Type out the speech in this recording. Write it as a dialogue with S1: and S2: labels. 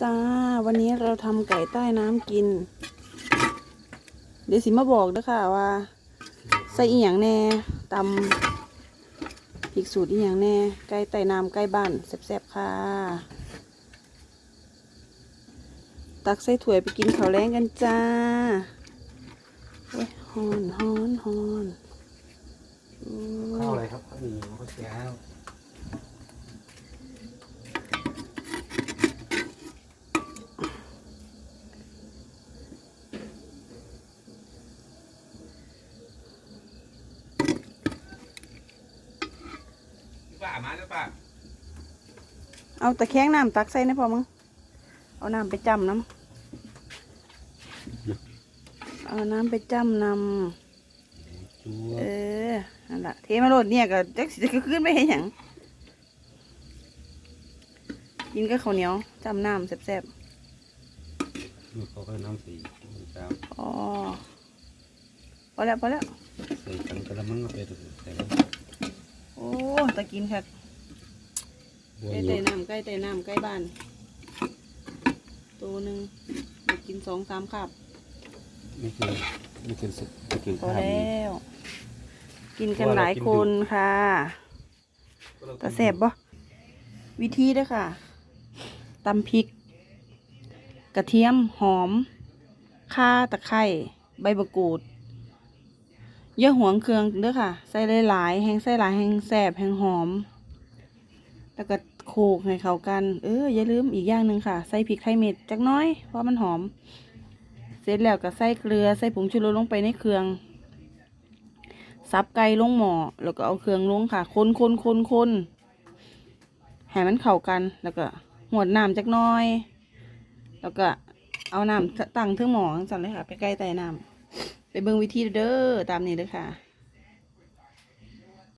S1: จ้า วันนี้เราทำไก่ใต้น้ำกิน เดี๋ยวสิมาบอกเด้อค่ะว่า ใส่อีหยังแน่ตำพริกสูตรอีหยังแน่ ไก่ใต้น้ำไก่บ้านแซ่บๆค่ะ ตักใส่ถ้วยไปกินข้าวแรงกันจ้าเว้ยฮอนฮอนฮอน
S2: ข้าวอะไรครับข้าวเหนียวข้าวเช้า
S3: ป้ามาแล้วป้า
S1: เอาตะแคงน้ำตักใส่นะพอมั้งเอาน้ำไปจำน้ำเอาน้ำไปจำนำ
S2: จัว
S1: เออนั่นแหละเทมาโลดเนี่ยก็จักสิจะขึ้นไปเห็นหยังกินกับข้าวเหนียวจำน้ำแซ่บ
S2: นี่เขาก็น้ำสีเช้า
S1: ๆอ๋อพอแล้วพอแล้ว
S2: ใส่กันกระมังก็ไปถูกใส่กัน
S1: โอ้ ตะกินค่ะ
S2: บัว
S1: ใกล้
S2: เห
S1: ไต่
S2: ยอะ
S1: น้ำใกล้ไต่น้ำใกล้บ้าน ตัวหนึ่งเด็กกินสองสามขับ
S2: ไม่เกินไม่เกินสิบไม่เกิน
S1: พอ
S2: ข้าว
S1: แล้ว กินกันหลายคนค่ะแต่แซ่บบ่วิธีเด้อค่ะตำพริก กระเทียมหอมข่าตะไคร้ใบมะกรูด เยอะหวงเครื่องเด้อค่ะ ใส่หลายๆแห้งใส่หลายแห้งแซ่บแห้งหอม แล้วก็โขกให้เข้ากัน เอออย่าลืมอีกอย่างหนึ่งค่ะ ใส่พริกไทยเม็ดจักน้อย เพราะมันหอม เสร็จแล้วก็ใส่เกลือ ใส่ผงชูรสลงไปในเครื่องซับไก่ลงหม้อแล้วก็เอาเครื่องลงค่ะ คนคนคนคนให้มันเข้ากัน แล้วก็หวดน้ำจักน้อย แล้วก็เอาน้ำตั้งเทึงหม้อสั่นเลยค่ะ ไปใกล้ใต้น้ำ ไปเบิ่งวิธีเด้อตามนี้เลยค่ะ